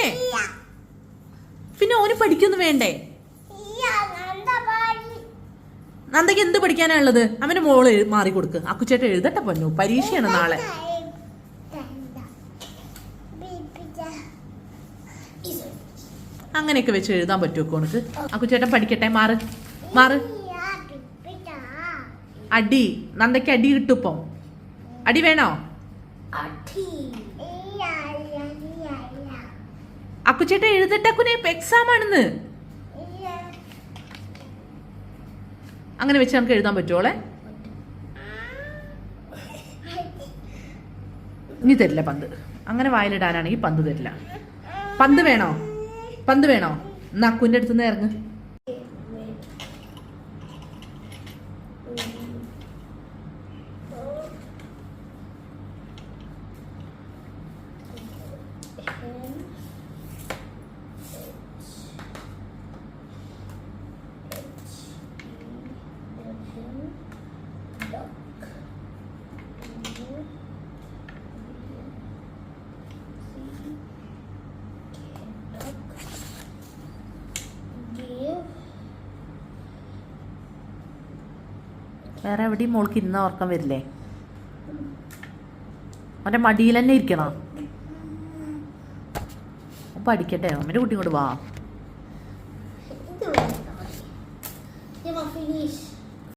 പോട്ടെ പിന്നെ ഓന് പഠിക്കൊന്നും വേണ്ടേ? നന്ദയ്ക്ക് എന്ത് പഠിക്കാനാ ഉള്ളത് അവന്റെ മോൾ മാറി കൊടുക്ക്. അക്കുച്ചേട്ട എഴുതട്ടെ പൊന്നു. പരീക്ഷയാണ് നാളെ. അങ്ങനെയൊക്കെ വെച്ച് എഴുതാൻ പറ്റുമോ ഉനക്ക് അക്കുച്ചേട്ടൻ പഠിക്കട്ടെ മാറ്. മാറ്. അടി. നന്ദയ്ക്ക് അടി കിട്ടും ഇപ്പം. അടി വേണോ? അക്കുച്ചേട്ട എഴുതട്ടെ അക്കുനെ. ഇപ്പൊ എക്സാം ആണെന്ന്. അങ്ങനെ വെച്ച് നമുക്ക് എഴുതാൻ പറ്റുമോളെ ഇനി തരില്ല പന്ത്. അങ്ങനെ വായിലിടാനാണെങ്കിൽ പന്ത് തരില്ല. പന്ത് വേണോ? പന്ത് വേണോ? എന്നാ അക്കുവിന്റെ അടുത്തുനിന്ന് ഇറങ്ങ്. വേറെ എവിടെയും മോൾക്ക് ഇന്ന ഓർക്കാൻ വരില്ലേ? അവന്റെ മടിയിൽ തന്നെ ഇരിക്കണം. അപ്പം പഠിക്കട്ടെ അവന്റെ കുട്ടി ഇങ്ങോട്ട് വാ.